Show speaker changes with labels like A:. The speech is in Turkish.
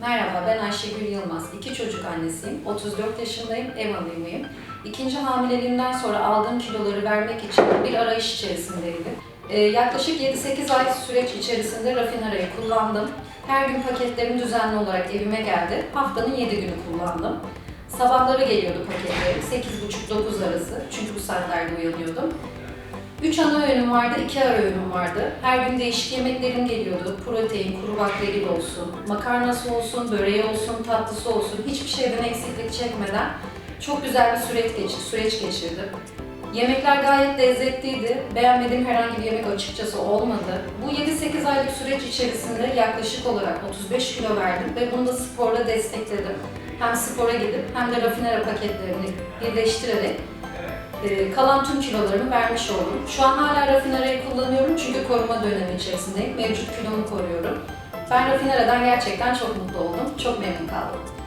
A: Merhaba, ben Ayşegül Yılmaz. İki çocuk annesiyim. 34 yaşındayım, ev hanımıyım. İkinci hamileliğimden sonra aldığım kiloları vermek için bir arayış içerisindeydim. Ee, yaklaşık 7-8 ay süreç içerisinde rafinarayı kullandım. Her gün paketlerim düzenli olarak evime geldi. Haftanın 7 günü kullandım. Sabahları geliyordu paketlerim, 8.30-9 arası. Çünkü bu saatlerde uyanıyordum. Üç ana öğünüm vardı, iki ara öğünüm vardı. Her gün değişik yemeklerim geliyordu. Protein, kuru baklagil olsun, makarnası olsun, böreği olsun, tatlısı olsun. Hiçbir şeyden eksiklik çekmeden çok güzel bir süreç, geçir, süreç geçirdim. Yemekler gayet lezzetliydi. Beğenmediğim herhangi bir yemek açıkçası olmadı. Bu 7-8 aylık süreç içerisinde yaklaşık olarak 35 kilo verdim ve bunu da sporla destekledim. Hem spora gidip hem de rafinera paketlerini birleştirerek ee, kalan tüm kilolarımı vermiş oldum. Şu an hala rafinarayı kullanıyorum çünkü koruma dönemi içerisindeyim. Mevcut kilomu koruyorum. Ben rafinaradan gerçekten çok mutlu oldum. Çok memnun kaldım.